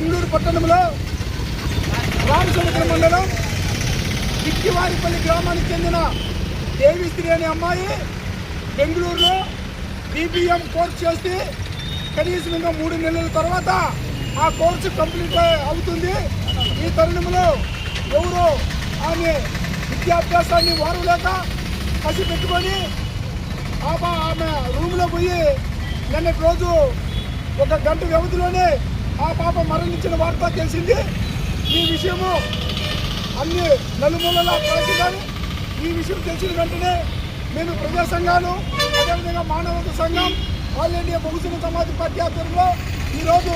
బెంగళూరు పట్టణంలో రామసముద్రం మండలం కిక్కివారిపల్లి గ్రామానికి చెందిన దేవిశ్రీ అనే అమ్మాయి బెంగళూరులో బీబీఎం కోర్స్ చేసి కనీసం ఇంకా మూడు నెలల తర్వాత ఆ కోర్సు కంప్లీట్ అవుతుంది. ఈ తరుణంలో ఎవరు ఆమె విద్యాభ్యాసాన్ని వారలేక కసి పెట్టుకొని ఆమె రూమ్లో పోయి నిన్నటి రోజు ఒక గంట వ్యవధిలోనే ఆ పాప మరణించిన వార్త తెలిసింది. ఈ విషయము అన్ని నలుమూలలా ప్రకటించాలి ఈ విషయం తెలిసిన వెంటనే మేము ప్రజా సంఘాలు అదేవిధంగా మానవత సంఘం All India Bahujan Samaj party ఆధ్వర్యంలో ఈరోజు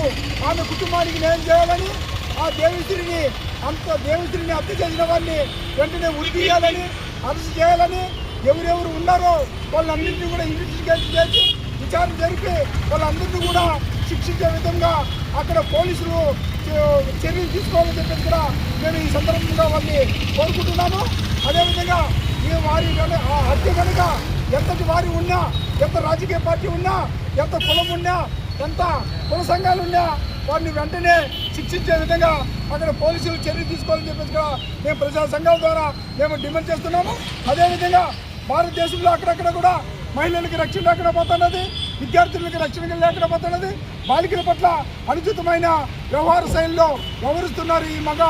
ఆమె కుటుంబానికి న్యాయం చేయాలని ఆ దేవిశ్రీని అంత దేవిశ్రీని హత్య చేసిన వారిని వెంటనే ఉరితీయాలని అరెస్ట్ చేయాలని ఎవరెవరు ఉన్నారో వాళ్ళందరినీ కూడా ఇన్వెస్టిగేట్ చేసి విచారణ జరిపి వాళ్ళందరినీ కూడా శిక్షించే విధంగా అక్కడ పోలీసులు చర్యలు తీసుకోవాలని చెప్పేసి కూడా మేము ఈ సందర్భంగా వాళ్ళని కోరుకుంటున్నాము అదేవిధంగా ఈ వారి ఆ హత్య కనుక ఎంతటి వారి ఉన్నా ఎంత రాజకీయ పార్టీ ఉన్నా ఎంత కులం ఉన్నా ఎంత కుల సంఘాలు ఉన్నా వారిని వెంటనే శిక్షించే విధంగా అక్కడ పోలీసులు చర్యలు తీసుకోవాలని చెప్పేసి కూడా మేము ప్రజా సంఘాల ద్వారా మేము డిమాండ్ చేస్తున్నాము. అదేవిధంగా భారతదేశంలో అక్కడక్కడ కూడా మహిళలకి రక్షణ లేకుండా పోతున్నది. విద్యార్థులకి రక్షణ లేకుండా పోతున్నది. బాలికల పట్ల అనుచితమైన వ్యవహార శైలిలో వ్యవహరిస్తున్నారు ఈ మగ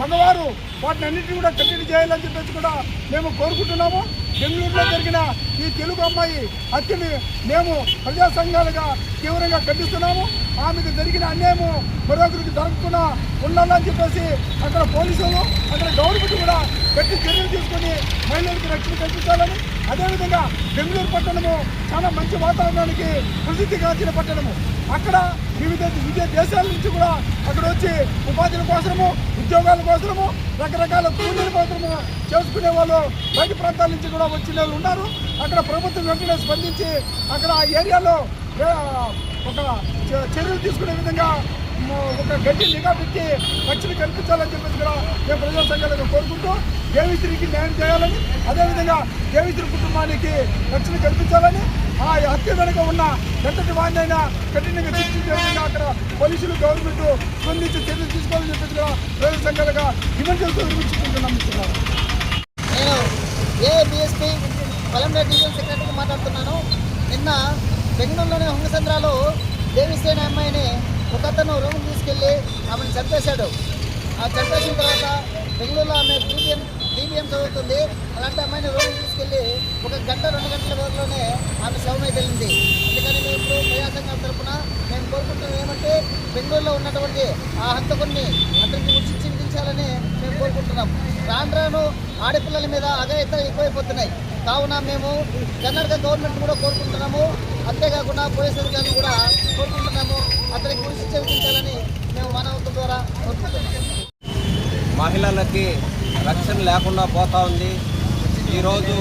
మగవారు. వాటిని అన్నింటినీ కూడా కట్టడి చేయాలని చెప్పేసి కూడా మేము కోరుకుంటున్నాము. బెంగళూరులో జరిగిన ఈ తెలుగు అమ్మాయి హత్యని మేము ప్రజా సంఘాలుగా తీవ్రంగా ఖండిస్తున్నాము. ఆమెకు జరిగిన అన్యాయము మరొకరికి దొరకకుండా ఉండాలని చెప్పేసి అక్కడ పోలీసులు అక్కడ గవర్నమెంట్ కూడా గట్టి చర్యలు తీసుకొని మహిళలకు రక్షణ కల్పించాలని అదేవిధంగా బెంగళూరు పట్టణము చాలా మంచి వాతావరణానికి ప్రసిద్ధిగాంచిన పట్టణము. అక్కడ వివిధ వివిధ దేశాల నుంచి కూడా అక్కడ వచ్చి ఉపాధుల కోసము ఉద్యోగాల కోసము రకరకాల కూలీల కోసము చేసుకునే వాళ్ళు బయట ప్రాంతాల నుంచి కూడా వచ్చిన వాళ్ళు ఉన్నారు. అక్కడ ప్రభుత్వం వెంటనే స్పందించి అక్కడ ఆ ఏరియాలో ఒక చ- చర్యలు తీసుకునే విధంగా ఒక గట్టి నిఘా పెట్టి రక్షణ కల్పించాలని చెప్పేసి కూడా మేము ప్రజా సంఘాలను కోరుకుంటూ దేవిశ్రీకి న్యాయం చేయాలని అదేవిధంగా దేవిశ్రీ కుటుంబానికి రక్షణ కల్పించాలని ఆ హత్య వెనుక ఉన్న ఎంతటి వాడినైనా కఠినంగా శిక్షించే విధంగా అక్కడ పోలీసులు గవర్నమెంట్ స్పందించి చర్యలు తీసుకోవాలని చెప్పేసి కూడా ప్రజా సంఘాలుగా డిమాండ్ చేస్తూ నిర్మించుకుంటున్నాం నేను ఏబిఎస్పీ పలంనేరు డివిజన్ సెక్రటరీగా మాట్లాడుతున్నాను. నిన్న బెంగళూరులోని హంగసంద్రాలో దేవిశ్రేణి అనే అమ్మాయిని ఒక అతను రూమ్ తీసుకెళ్ళి ఆమెను చంపేశాడు. ఆ చంపేసిన తర్వాత బెంగళూరులో ఆమె బీబీఎం బీబీఎం చదువుతుంది. అలాంటి అమ్మాయిని రూమ్ తీసుకెళ్ళి ఒక గంట రెండు గంటల వ్యవధిలోనే ఆమె శవమై వెళ్ళింది అందుకని మేము ఇప్పుడు ప్రజాసంఘం తరపున మేము కోరుకుంటున్నాం ఏమంటే బెంగళూరులో ఉన్నటువంటి ఆ హంతకుడిని అతనికి ఉచి చింతించాలని మేము కోరుకుంటున్నాం. రాను రాను ఆడపిల్లల మీద అఘాయితాలు ఎక్కువైపోతున్నాయి. కావున మేము కర్ణాటక గవర్నమెంట్ కూడా కోరుకుంటున్నాము. అంతేకాకుండా పోలీస్ అధికారులు కూడా కోరుకుంటున్నాము. అతని గురించి విధించాలని మేము మానవత్వం ద్వారా మహిళలకి రక్షణ లేకుండా పోతా ఉంది. ఈరోజు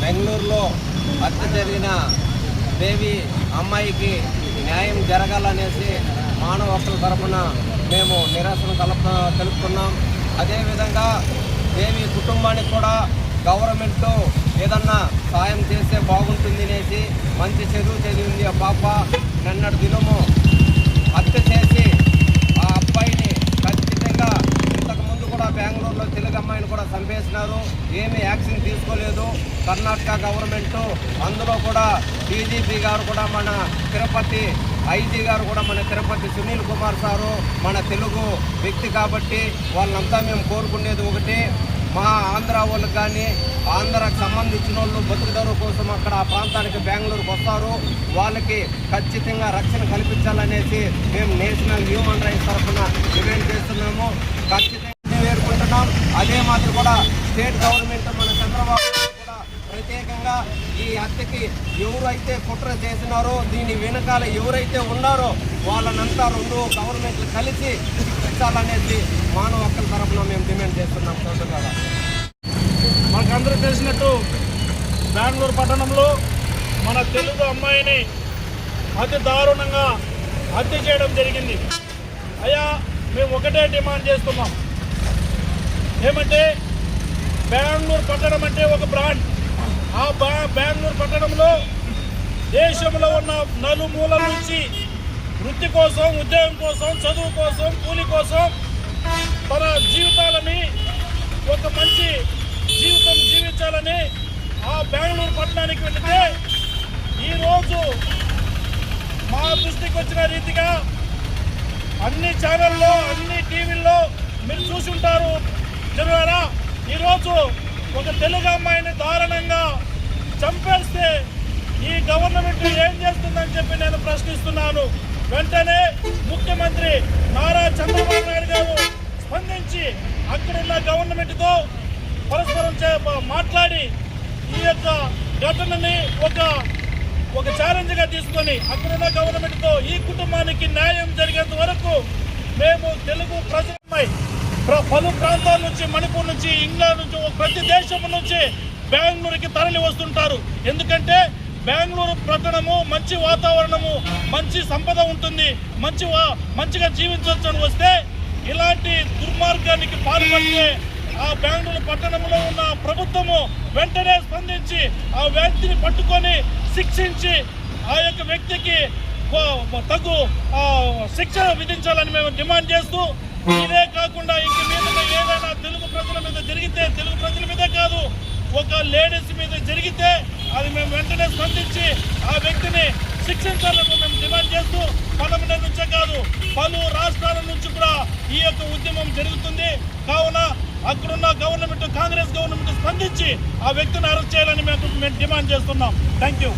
బెంగళూరులో హత్య జరిగిన దేవి అమ్మాయికి న్యాయం జరగాలనేసి మానవ హక్కుల తరఫున మేము నిరసన కలుపు తెలుపుతున్నాం అదేవిధంగా దేవి కుటుంబానికి కూడా గవర్నమెంట్ ఏదన్నా సాయం చేస్తే బాగుంటుంది అనేసి మంచి చదువు చదివింది ఆ పాప. నిన్నటి దినము హత్య చేసి ఆ అబ్బాయిని ఖచ్చితంగా ఇంతకుముందు కూడా బెంగళూరులో తెలుగు అమ్మాయిని కూడా చంపేసినారు. ఏమీ యాక్షన్ తీసుకోలేదు. కర్ణాటక గవర్నమెంట్ అందులో కూడా డీజీపీ గారు కూడా మన తిరుపతి తిరుపతి ఐజీ గారు కూడా మన తిరుపతి సునీల్ కుమార్ సారు మన తెలుగు వ్యక్తి కాబట్టి వాళ్ళంతా మేము కోరుకునేది ఒకటి. మా ఆంధ్ర వాళ్ళకి కానీ ఆంధ్రాకు సంబంధించిన వాళ్ళు బతుకుదరు కోసం అక్కడ ఆ ప్రాంతానికి బెంగళూరుకు వస్తారు. వాళ్ళకి ఖచ్చితంగా రక్షణ కల్పించాలనేసి మేము నేషనల్ హ్యూమన్ రైట్స్ తరఫున డిమాండ్ చేస్తున్నాము. ఖచ్చితంగా వేడుకుంటున్నాం అదే మాదిరి కూడా స్టేట్ గవర్నమెంట్ మన చంద్రబాబు ఈ హత్యకి ఎవరైతే కుట్ర చేసినారో దీని వెనకాల ఎవరైతే ఉన్నారో వాళ్ళనంతా రెండు గవర్నమెంట్లు కలిసి శిక్షించాలనేసి మానవ హక్కుల తరఫున మేము డిమాండ్ చేస్తున్నాం సోదరులారా మనకందరూ తెలిసినట్టు బెంగళూరు పట్టణంలో మన తెలుగు అమ్మాయిని అతి దారుణంగా హత్య చేయడం జరిగింది. అయ్యా మేము ఒకటే డిమాండ్ చేస్తున్నాం. ఏమంటే బెంగళూరు పట్టణం అంటే ఒక బ్రాండ్. ఆ బెంగళూరు పట్టణంలో దేశంలో ఉన్న నలుమూల నుంచి వృత్తి కోసం ఉద్యోగం కోసం చదువు కోసం కూలి కోసం తన జీవితాలని ఒక మంచి జీవితం జీవించాలని ఆ బెంగళూరు పట్టణానికి వెళితే ఈరోజు మా దృష్టికి వచ్చిన రీతిగా అన్ని ఛానల్లో అన్ని టీవీల్లో మీరు చూసి ఉంటారు. జరుగుతారా ఈరోజు ఒక తెలుగు అమ్మాయిని దారుణంగా చంపేస్తే ఈ గవర్నమెంట్ ఏం చేస్తుందని చెప్పి నేను ప్రశ్నిస్తున్నాను. వెంటనే ముఖ్యమంత్రి నారా చంద్రబాబు నాయుడు గారు స్పందించి అక్కడున్న గవర్నమెంట్తో పరస్పరం చే- మాట్లాడి ఈ యొక్క ఘటనని ఒక ఒక ఛాలెంజ్గా తీసుకొని అక్కడున్న గవర్నమెంట్తో ఈ కుటుంబానికి న్యాయం జరిగేంత వరకు మేము తెలుగు ప్రజలమై ప్ర- పలు ప్రాంతాల నుంచి మణిపూర్ నుంచి ఇంగ్లాండ్ నుంచి ప్రతి దేశం నుంచి బెంగళూరుకి తరలి వస్తుంటారు. ఎందుకంటే బెంగళూరు పట్టణము మంచి వాతావరణము మంచి సంపద ఉంటుంది. మంచి వా- మంచిగా జీవించవచ్చు అని వస్తే ఇలాంటి దుర్మార్గానికి పాల్పడితే ఆ బెంగళూరు పట్టణంలో ఉన్న ప్రభుత్వము వెంటనే స్పందించి ఆ వ్యక్తిని పట్టుకొని శిక్షించి ఆ యొక్క వ్యక్తికి తగు శిక్ష విధించాలని మేము డిమాండ్ చేస్తూ ఇదే కాకుండా ఇంక మీద ఏదైనా తెలుగు ప్రజల మీద జరిగితే తెలుగు ప్రజల మీదే కాదు ఒక లేడీస్ మీద జరిగితే అది మేము వెంటనే స్పందించి ఆ వ్యక్తిని శిక్షించాలని మేము డిమాండ్ చేస్తూ పదమూడు నుంచే కాదు పలు రాష్ట్రాల నుంచి కూడా ఈ యొక్క ఉద్యమం జరుగుతుంది. కావున అక్కడున్న గవర్నమెంట్ కాంగ్రెస్ గవర్నమెంట్ స్పందించి ఆ వ్యక్తిని అరెస్ట్ చేయాలని మేము మేము డిమాండ్ చేస్తున్నాం. Thank you.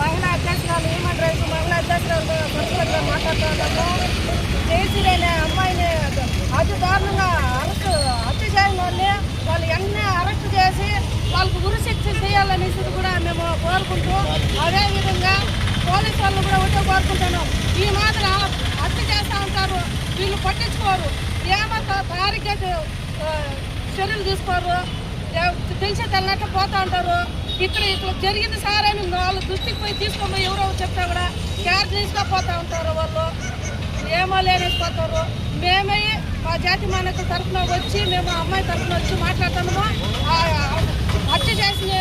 మహిళా అధ్యక్షురాలు హ్యూమన్ రైట్స్ మహిళా అధ్యక్షురాలు మాట్లాడుతున్నాము జయశ్రీ అనే అమ్మాయిని అతి దారుణంగా అరెస్ట్ హత్య చేయని వాళ్ళని వాళ్ళు వెంటనే అరెస్ట్ చేసి వాళ్ళకు గురి చేయాలనేసి కూడా మేము కోరుకుంటూ అదేవిధంగా పోలీసు వాళ్ళు కూడా ఒకటే కోరుకుంటున్నాం. ఈ మాత్రం హత్య చేస్తూ ఉంటారు. వీళ్ళు పట్టించుకోరు. ఏమంత తారీఖు చర్యలు తీసుకోరు. తెలిసి తెల్లనట్టు పోతూ ఉంటారు. ఇక్కడ ఇట్లా జరిగింది సార్ అని వాళ్ళు దృష్టికి పోయి తీసుకొని ఎవరో చెప్తా కూడా క్యార్ తీసుకుపోతూ ఉంటారు వాళ్ళు. ఏమో లేనేసిపోతారు మేమే మా జాతి మానక తరఫున వచ్చి మేము ఆ అమ్మాయి తరఫున వచ్చి మాట్లాడుతున్నాము హత్య చేసిన